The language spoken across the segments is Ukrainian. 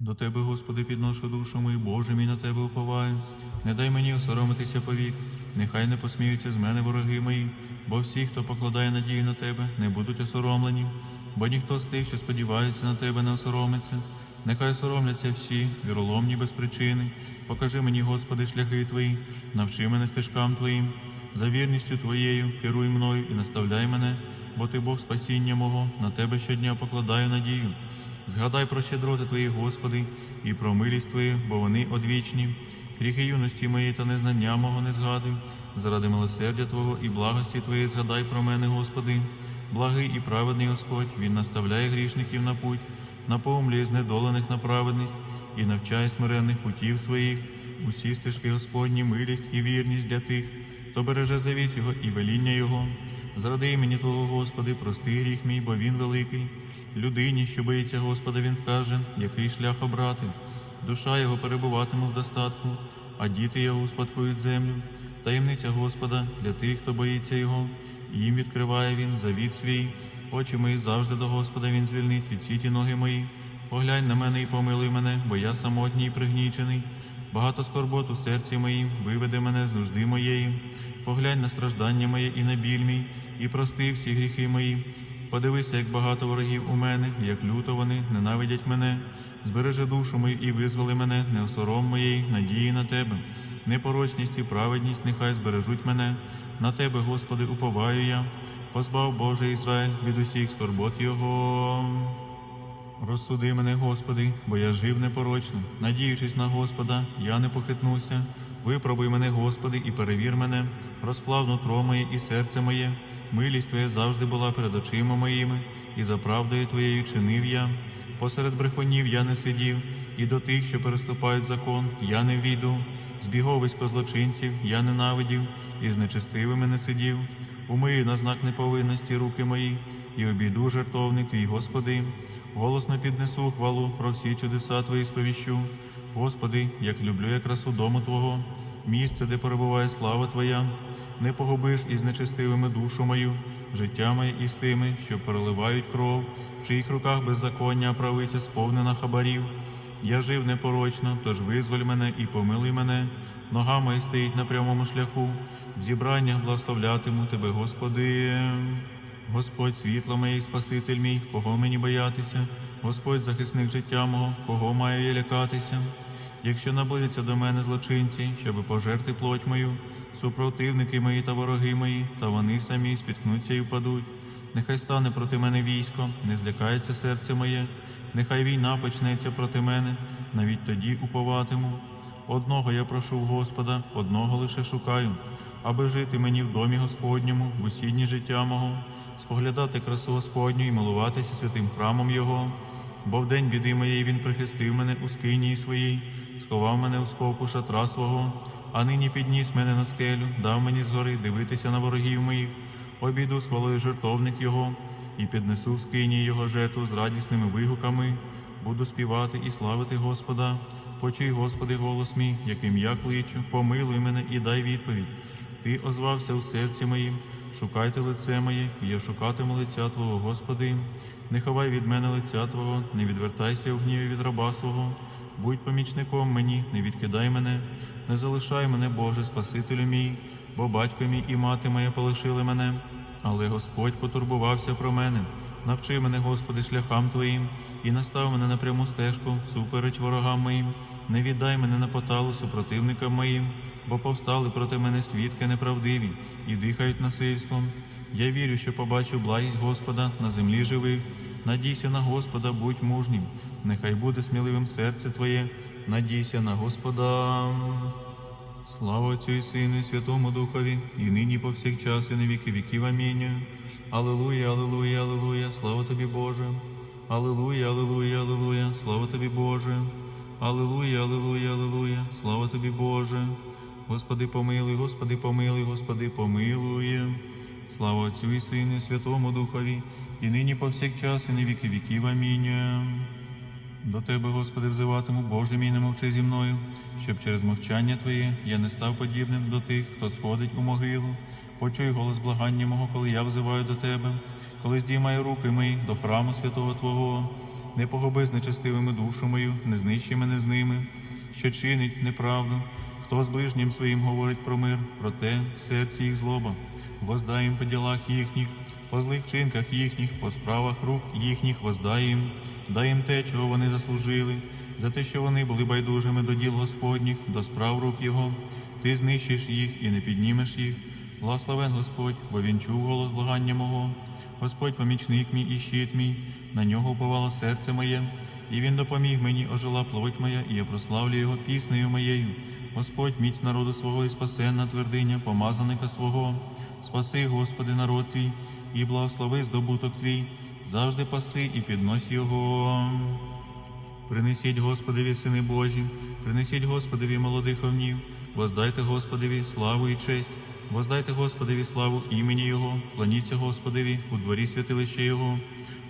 До Тебе, Господи, підношу душу мою, Боже мій на Тебе уповаю. Не дай мені осоромитися повік, нехай не посміються з мене вороги мої, бо всі, хто покладає надію на Тебе, не будуть осоромлені, бо ніхто з тих, що сподівається на Тебе, не осоромиться. Нехай соромляться всі, віроломні без причини. Покажи мені, Господи, шляхи Твої, навчи мене стежкам Твоїм. За вірністю Твоєю керуй мною і наставляй мене, бо Ти Бог спасіння мого, на Тебе щодня покладаю надію. Згадай про щедроти Твої, Господи, і про милість Твою, бо вони одвічні. Гріхи юності моєї та незнання мого не згадуй. Заради милосердя Твого і благості Твоєї згадай про мене, Господи. Благий і праведний Господь, Він наставляє грішників на путь, наповнює знедолених на праведність і навчає смиренних путів своїх. Усі стежки Господні, милість і вірність для тих, хто береже завіт Його і веління Його. Зради імені Твого, Господи, прости гріх мій, бо він великий. Людині, що боїться Господа, він вкаже, який шлях обрати. Душа його перебуватиме в достатку, а діти його успадкують землю. Таємниця Господа для тих, хто боїться його. Їм відкриває він завіт свій. Очі мої завжди до Господа він звільнить від сіті ноги мої. Поглянь на мене і помилуй мене, бо я самотній і пригнічений. Багато скорбот у серці моїм, виведи мене з нужди моєї. Поглянь на страждання моє і на біль мій, і прости всі гріхи мої. Подивися, як багато ворогів у мене, як люто вони ненавидять мене. Збережи душу мою і визволи мене, не осором моєї, надії на тебе. Непорочність і праведність нехай збережуть мене. На тебе, Господи, уповаю я. Позбав Боже Ізраїль від усіх скорбот Його. Розсуди мене, Господи, бо я жив непорочно. Надіючись на Господа, я не похитнуся. Випробуй мене, Господи, і перевір мене, розплав нутро моє і серце моє. Милість Твоя завжди була перед очима моїми, і за правдою Твоєю чинив я. Посеред брехунів я не сидів, і до тих, що переступають закон, я не війду. Збіговисько злочинців я ненавидів, і з нечестивими не сидів. Умию на знак неповинності руки мої, і обійду жертовник твій, Господи. Голосно піднесу хвалу про всі чудеса Твої сповіщу. Господи, як люблю я красу дому Твого, місце, де перебуває слава Твоя. Не погубиш із нечестивими душу мою, життя моє із тими, що переливають кров, в чиїх руках беззаконня, правиця сповнена хабарів. Я жив непорочно, тож визволь мене і помилуй мене. Нога моя стоїть на прямому шляху. В зібраннях благословлятиму Тебе, Господи. Господь світло моє і Спаситель мій, кого мені боятися, Господь захисник життя мого, кого маю я лякатися. Якщо наблизяться до мене злочинці, щоби пожерти плоть мою, супротивники мої та вороги мої, та вони самі спіткнуться і впадуть. Нехай стане проти мене військо, не злякається серце моє, нехай війна почнеться проти мене, навіть тоді уповатиму. Одного я прошу в Господа, одного лише шукаю, аби жити мені в домі Господньому, в усідні життя мого, споглядати красу Господню і милуватися святим храмом Його. Бо в день біди моєї він прихистив мене у скинії своїй, сховав мене у сховку шатра свого, а нині підніс мене на скелю, дав мені згори дивитися на ворогів моїх, обійду свалою жертовник його, і піднесу в скині його жертву з радісними вигуками, буду співати і славити Господа. Почуй, Господи, голос мій, яким я кличу, помилуй мене і дай відповідь. Ти озвався у серці моїм, шукайте лице моє, і я шукатиму лиця Твого, Господи. Не ховай від мене лиця Твого, не відвертайся в гніві від раба свого. Будь помічником мені, не відкидай мене, не залишай мене, Боже, Спасителю мій, бо батько мій і мати моя полишили мене. Але Господь потурбувався про мене. Навчи мене, Господи, шляхам Твоїм, і настав мене на пряму стежку, супереч ворогам моїм. Не віддай мене на поталу супротивникам моїм, бо повстали проти мене свідки неправдиві і дихають насильством. Я вірю, що побачу благість Господа на землі живих. Надійся на Господа, будь мужнім. Нехай буде сміливим серце Твоє. Надійся на Господа. Слава Отцю і Сину, і Святому Духові, і нині повсякчас, і на віки віків. Амінь. Алілуя, алілуя, алілуя, слава тобі, Боже. Алілуя, алілуя, алілуя, слава тобі, Боже. Алілуя, алілуя, алілуя, слава тобі, Боже. Господи, помилуй, Господи, помилуй, Господи, помилуй. Слава Отцю і Сину, і Святому Духові, і нині повсякчас, і на віки віків. Амінь. До Тебе, Господи, взиватиму, Боже мій, не мовчи зі мною, щоб через мовчання Твоє я не став подібним до тих, хто сходить у могилу. Почуй голос благання мого, коли я взиваю до Тебе, коли здіймаю руки мої до храму святого Твого. не погуби з нечестивими душу мою, не знищи мене з ними, що чинить неправду. Хто з ближнім своїм говорить про мир, проте в серці їх злоба, воздай їм по ділах їхніх, по злих вчинках їхніх, по справах рук їхніх воздай їм, дай їм те, чого вони заслужили, за те, що вони були байдужими до діл Господніх, до справ рук Його. Ти знищиш їх і не піднімеш їх. Благословен Господь, бо він чув голос благання мого. Господь помічник мій і щит мій, на нього уповало серце моє, і він допоміг мені, ожила плоть моя, і я прославлю його піснею моєю. Господь міць народу свого і спасенна твердиня, помазаника свого. Спаси, Господи, народ твій, і благослови здобуток твій, завжди паси і піднось його. Принесіть Господеві, сини Божі, принесіть Господеві молодих овнів, воздайте Господеві славу і честь, воздайте Господеві славу імені Його, кланіться Господеві у дворі святилища Його.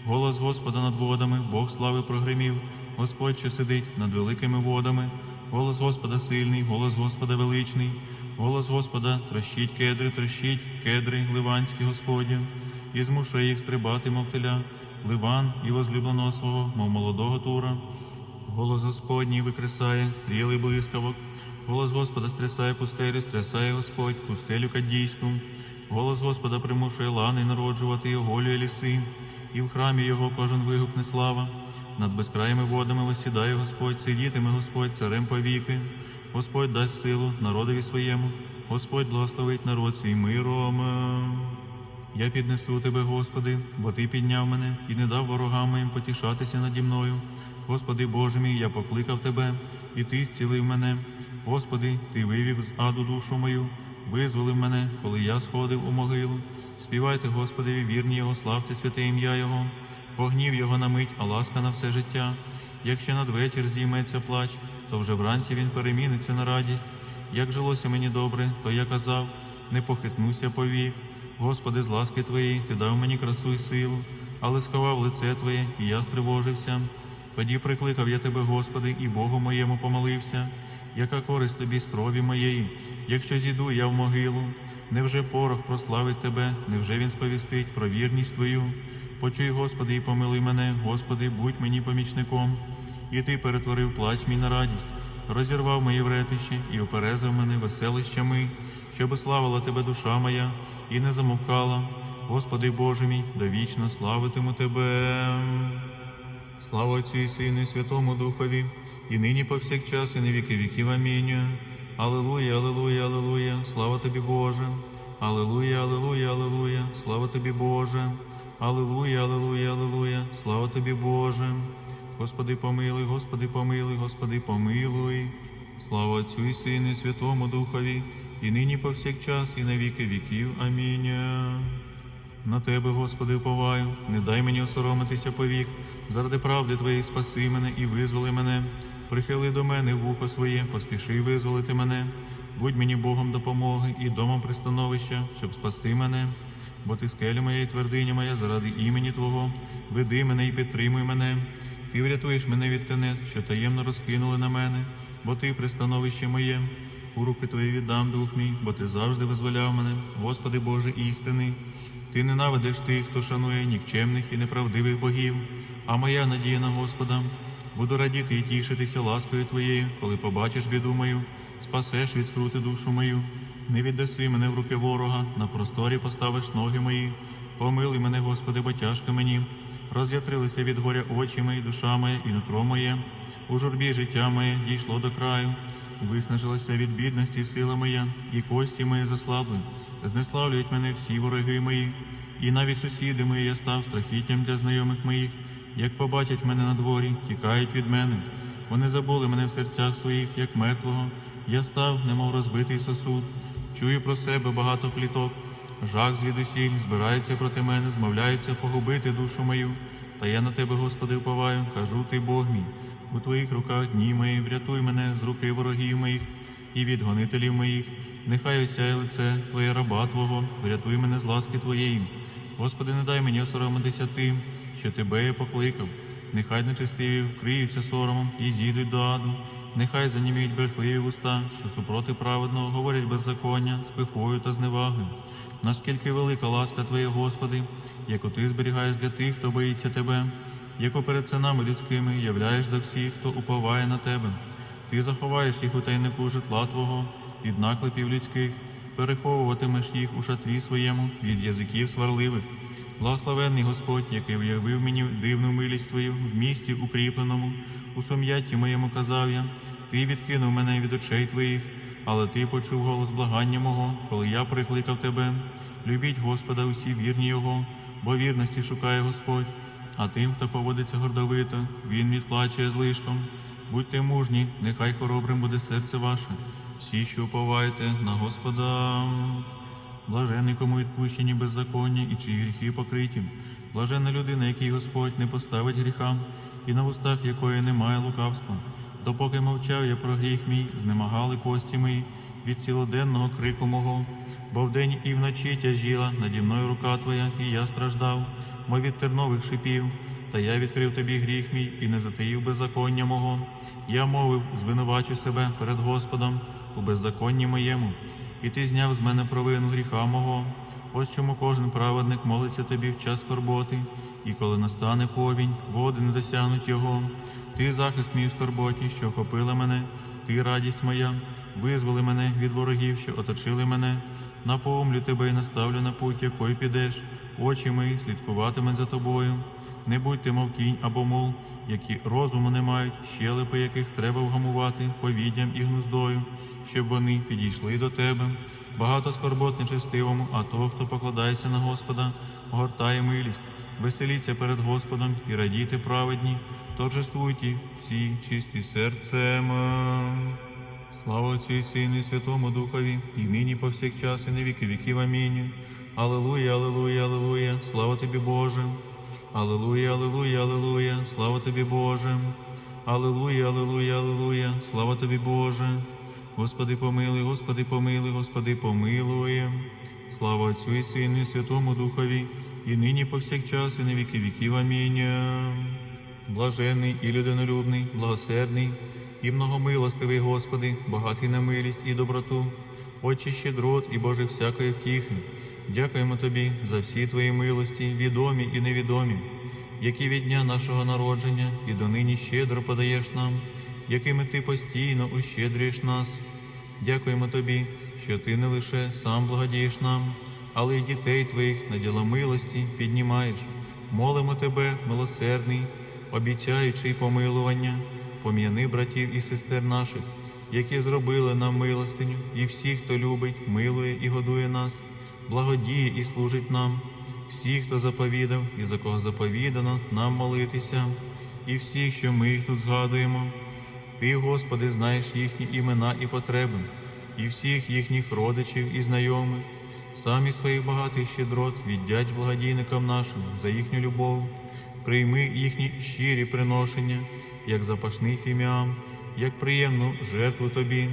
Голос Господа над водами, Бог слави прогримів, Господь, що сидить над великими водами, голос Господа сильний, голос Господа величний, голос Господа трощить кедри, трощить кедри, ливанські Господі, і змушує їх стрибати, мов теля, ливан і возлюбленого свого, мов молодого тура. Голос Господній викресає стріли блискавок. Голос Господа стрясає пустелю, стрясає Господь пустелю кадійську. Голос Господа примушує лани народжувати і оголює ліси, і в храмі його кожен вигукне слава. Над безкраїми водами восідає Господь, сидітиме Господь царем повіки. Господь дасть силу народові своєму, Господь благословить народ свій миром. Я піднесу тебе, Господи, бо Ти підняв мене і не дав ворогам моїм потішатися наді мною. Господи Боже мій, я покликав Тебе, і Ти зцілив мене. Господи, Ти вивів з аду душу мою, визволив мене, коли я сходив у могилу. Співайте, Господеві, вірні Його, славте святе ім'я Його, погнів Його на мить, а ласка на все життя. Якщо надвечір здійметься плач, то вже вранці він переміниться на радість. Як жилося мені добре, то я казав, не похитнуся повік. Господи, з ласки Твоєї, Ти дав мені красу й силу, але сховав лице Твоє, і я стривожився. Тоді прикликав я Тебе, Господи, і Богу моєму помолився. Яка користь тобі з крові моєї, якщо зійду я в могилу? Невже порох прославить Тебе, невже він сповістить про вірність Твою? Почуй, Господи, і помилуй мене, Господи, будь мені помічником. І Ти перетворив плач мій на радість, розірвав мої вретищі і оперезав мене веселищами, щоби славила Тебе душа моя і не замовкала. Господи Боже мій, довічно славитиму Тебе. Слава Отцю і Сину, і Святому Духові, і нині повсякчас, і на віки віків. Амінь. Алілуя, алілуя, алілуя, слава тобі, Боже. Алілуя, алілуя, алілуя, слава тобі, Боже. Алілуя, алілуя, алілуя, слава тобі, Боже. Господи, помилуй, Господи, помилуй, Господи, помилуй. Слава Отцю і Сину, і Святому Духові, і нині повсякчас, і на віки віків. Амінь. На тебе, Господи, уповаю, не дай мені осоромитися повік, заради правди Твоєї спаси мене і визволи мене. Прихили до мене вухо своє, поспіши визволити мене. Будь мені Богом допомоги і домом пристановища, щоб спасти мене. Бо ти скеля моя і твердиня моя заради імені Твого, веди мене і підтримуй мене. Ти врятуєш мене від тенет, що таємно розкинули на мене, бо ти пристановище моє. У руки Твої віддам дух мій, бо ти завжди визволяв мене, Господи Боже істини. Ти ненавидиш тих, хто шанує нікчемних і неправдивих богів, а моя надія на Господа. Буду радіти і тішитися ласкою Твоєю, коли побачиш біду мою, спасеш від скрути душу мою. Не віддаси мене в руки ворога, на просторі поставиш ноги мої. Помилуй мене, Господи, бо тяжко мені. Роз'ятрилися від горя очі мої, душа моя і нутро моє. У журбі життя моє дійшло до краю. Виснажилася від бідності сила моя, і кості мої заслабли. Знеславлюють мене всі вороги мої, і навіть сусіди мої я став страхіттям для знайомих моїх. Як побачать мене на дворі, тікають від мене. Вони забули мене в серцях своїх, як мертвого. Я став, немов розбитий сосуд. Чую про себе багато пліток. Жах звідусіль збирається проти мене, змовляється погубити душу мою. Та я на тебе, Господи, уповаю, кажу ти, Бог мій. У твоїх руках дні мої, врятуй мене з руки ворогів моїх і від гонителів моїх. Нехай осяє лице Твоє раба Твого, врятуй мене з ласки Твоєї. Господи, не дай мені осоромитися тим, що Тебе я покликав. Нехай нечестиві вкриються соромом і зійдуть до аду. Нехай заніміють брехливі уста, що супроти праведного говорять беззаконня, з та зневагою. Наскільки велика ласка Твоя, Господи, яку Ти зберігаєш для тих, хто боїться Тебе. Яку перед синами людськими являєш до всіх, хто уповає на тебе. Ти заховаєш їх у тайнику житла Твого від наклепів людських, переховуватимеш їх у шатрі своєму від язиків сварливих. Благословенний Господь, який виявив мені дивну милість свою в місті укріпленому, у сум'ятті моєму казав я, ти відкинув мене від очей твоїх, але ти почув голос благання мого, коли я прикликав тебе. Любіть Господа усі вірні Його, бо вірності шукає Господь. А тим, хто поводиться гордовито, він відплачує злишком. Будьте мужні, нехай хоробрим буде серце ваше. Всі, що уповаєте на Господа. Блажений, кому відпущені беззаконня і чиї гріхи покриті. Блажена людина, якій Господь не поставить гріха, і на вустах якої немає лукавства. Допоки мовчав я про гріх мій, знемагали кості мої від цілоденного крику мого. Бо вдень і вночі тяжіла наді мною рука твоя, і я страждав, мов від тернових шипів. Та я відкрив тобі гріх мій і не затаїв беззаконня мого. Я мовив, звинувачу себе перед Господом у беззаконні моєму, і ти зняв з мене провину гріха мого. Ось чому кожен праведник молиться тобі в час скорботи, і коли настане повінь, води не досягнуть його. Ти захист мій у скорботі, що охопила мене, ти радість моя, визволи мене від ворогів, що оточили мене. Наповню тебе і наставлю на путь, якою підеш, очі мої слідкуватимуть за тобою. Не будьте, мов кінь або мул, які розуму не мають, щелепи яких треба вгамувати повіддям і гнуздою, щоб вони підійшли до тебе. Багато скорбот нечестивому, а того, хто покладається на Господа, огортає милість. Веселіться перед Господом і радійте праведні, торжествуйте всі чисті серцем. Слава Отцю і Сину і Святому Духові, і нині повсякчас, і на віки віків. Амінь. Аллилуйя, аллилуйя, аллилуйя, слава тобі, Боже. Аллилуйя, аллилуйя, аллилуйя, слава тобі, Боже. Аллилуйя, аллилуйя, аллилуйя, слава тобі, Боже. Господи помилуй, Господи помилуй, Господи помилуй. Слава Отцю і Сину і Святому Духові, і нині повсякчас, і на віки віків. Амінь. Блаженний і людинолюбний, благосердний і многомилостивий Господи, багатий на милість і доброту, Отче щедрот і Боже всякої втіхи. Дякуємо Тобі за всі Твої милості, відомі і невідомі, які від дня нашого народження і донині щедро подаєш нам, якими Ти постійно ущедрюєш нас. Дякуємо Тобі, що Ти не лише сам благодієш нам, але й дітей Твоїх на діла милості піднімаєш. Молимо Тебе, милосердний, обіцяючи помилування, пом'яни братів і сестер наших, які зробили нам милостиню, і всіх, хто любить, милує і годує нас, благодіє і служить нам, всіх, хто заповідав і за кого заповідано нам молитися, і всіх, що ми їх тут згадуємо. Ти, Господи, знаєш їхні імена і потреби, і всіх їхніх родичів і знайомих. Самі своїх багатих щедрот віддяч благодійникам нашим за їхню любов, прийми їхні щирі приношення, як запашний фіміам, як приємну жертву Тобі,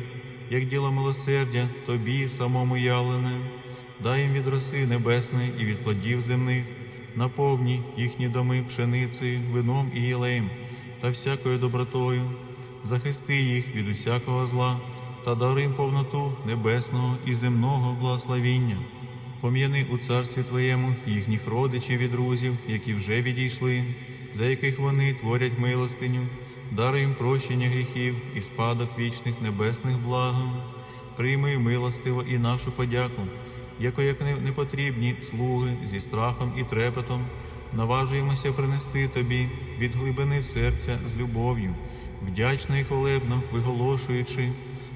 як діло милосердя Тобі самому явлене, дай їм від роси небесної і від плодів земних, наповні їхні доми пшеницею, вином і єлеєм та всякою добротою, захисти їх від усякого зла та дари їм повноту небесного і земного благословіння. Пом'яни у царстві Твоєму їхніх родичів і друзів, які вже відійшли, за яких вони творять милостиню, даруй їм прощення гріхів і спадок вічних небесних благом. Прийми милостиво і нашу подяку, яко як непотрібні слуги зі страхом і трепетом, наважуємося принести Тобі від глибини серця з любов'ю, вдячно і хвалебно виголошуючи.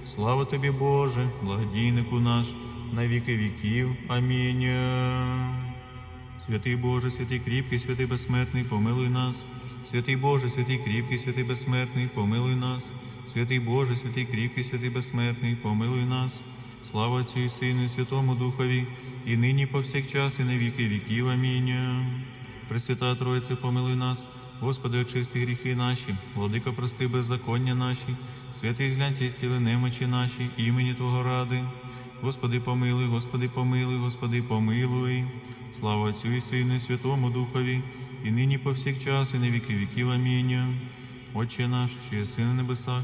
Слава тобі, Боже, благодійнику наш, на віки віків. Амінь. Святий Боже, святий кріпкий, святий безсмертний, помилуй нас. Святий Боже, святий кріпкий, святий безсмертний, помилуй нас. Святий Боже, святий кріпкий, святий безсмертний, помилуй нас. Слава Отцю і Сину, і Святому Духові, і нині повсякчас, і на віки віків. Амінь. Пресвята Троїце, помилуй нас. Господи, очисти гріхи наші, владико, прости беззаконня наші, святий зглянці і зціли немочі наші, імені Твого ради. Господи, помилуй, Господи, помилуй, Господи, помилуй. Слава Отцю і Сину, і Святому Духові, і нині повсякчас, і на віки віків. Амінь. Отче наш, що єси на небесах,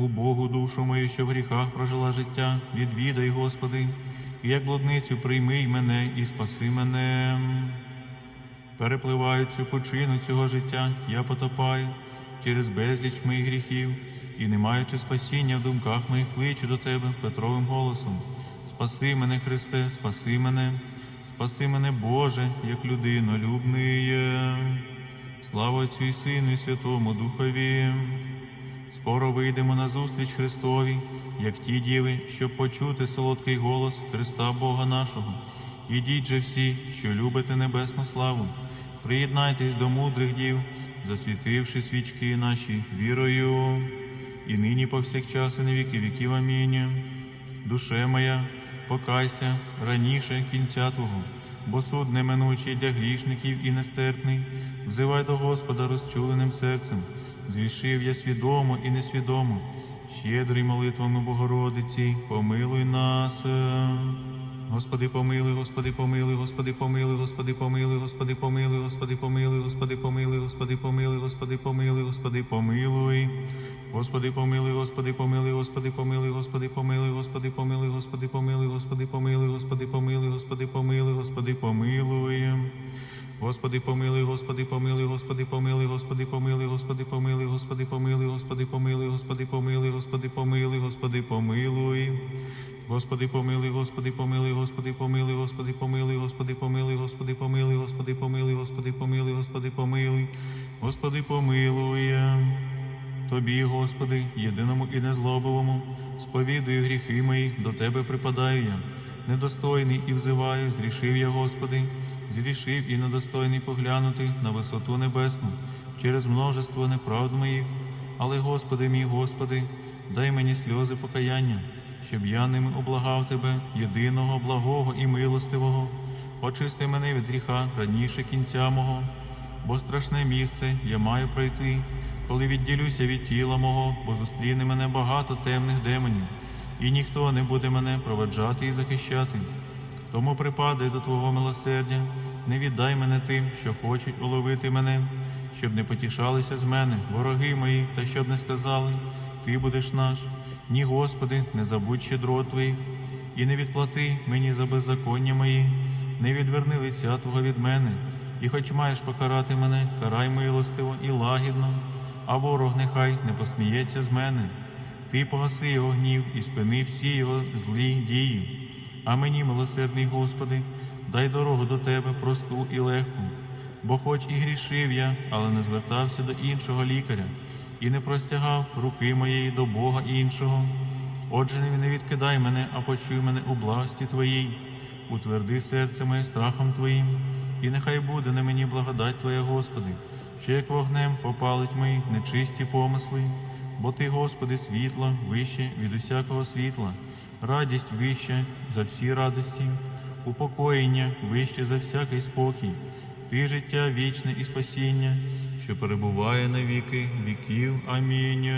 У Богу душу мою, що в гріхах прожила життя, відвідай, Господи, і як блудницю прийми й мене і спаси мене. Перепливаючи пучину цього життя, я потопаю через безліч моїх гріхів і, не маючи спасіння в думках моїх, кличу до тебе Петровим голосом. Спаси мене, Христе, спаси мене, спаси мене, Боже, як людинолюбний. Слава Отцю і Сину, і Святому Духові. Скоро вийдемо на зустріч Христові, як ті діви, щоб почути солодкий голос Христа Бога нашого. Ідіть же всі, що любите небесну славу, приєднайтесь до мудрих дів, засвітивши свічки наші вірою, і нині повсякчас і на віки віків. Амінь. Душе моя, покайся раніше кінця Твого, бо суд неминучий для грішників і нестерпний. Взивай до Господа розчуленим серцем. Зрішив я свідомо і несвідомо, щедрий молитвами Богородиці, помилуй нас. Господи, помилуй, Господи, помилуй, Господи, помилуй, Господи, помилуй, Господи, помилуй, Господи, помилуй, Господи, помилуй, Господи, помилуй, Господи, помилуй, Господи, помилуй. Господи, помилуй, Господи, помилуй, Господи, помилуй, Господи, помилуй, Господи, помилуй, Господи, помилуй, Господи, помилуй, Господи, помилуй, Господи, помилуй, Господи, помилуй. Господи, помилуй, Господи, помилуй, Господи, помилуй, Господи, помилуй, Господи, помилуй, Господи, помилуй, Господи, помилуй, Господи, помилуй, Господи, помилуй, Господи, помилуй. Господи, помилуй, Господи, помилуй, Господи, помилуй, Господи, помилуй, Господи, помилуй, Господи, помилуй, Господи, помилуй, Господи, помилуй, Господи, помилуй, Господи, помилуй. Тобі, Господи, єдиному і незлобовому, сповідую гріхи мої, до Тебе припадаю я, недостойний і взиваю, зрішив я, Господи, зрішив і недостойний поглянути на висоту небесну через множество неправд моїх. Але, Господи мій, Господи, дай мені сльози покаяння, щоб я ними облагав Тебе, єдиного, благого і милостивого. Очисти мене від гріха раніше кінця мого, бо страшне місце я маю пройти, коли відділюся від тіла мого, бо зустріне мене багато темних демонів, і ніхто не буде мене проведжати і захищати. Тому припадай до Твого милосердя, не віддай мене тим, що хочуть уловити мене, щоб не потішалися з мене, вороги мої, та щоб не сказали, Ти будеш наш. Ні, Господи, не забудь щедрот Твоїх, і не відплати мені за беззаконня мої, не відверни лиця Твого від мене, і хоч маєш покарати мене, карай милостиво і лагідно, а ворог нехай не посміється з мене. Ти погаси його гнів і спини всі його злі дії. А мені, милосердний Господи, дай дорогу до Тебе просту і легку, бо хоч і грішив я, але не звертався до іншого лікаря і не простягав руки моєї до Бога іншого. Отже, не відкидай мене, а почуй мене у благості Твоїй, утверди серце моє страхом Твоїм, і нехай буде на мені благодать Твоя, Господи, що як вогнем попалить мої нечисті помисли, бо Ти, Господи, світло вище від усякого світла, радість вища за всі радості, упокоєння вище за всякий спокій, Ти життя вічне і спасіння, що перебуває на віки віків. Амінь.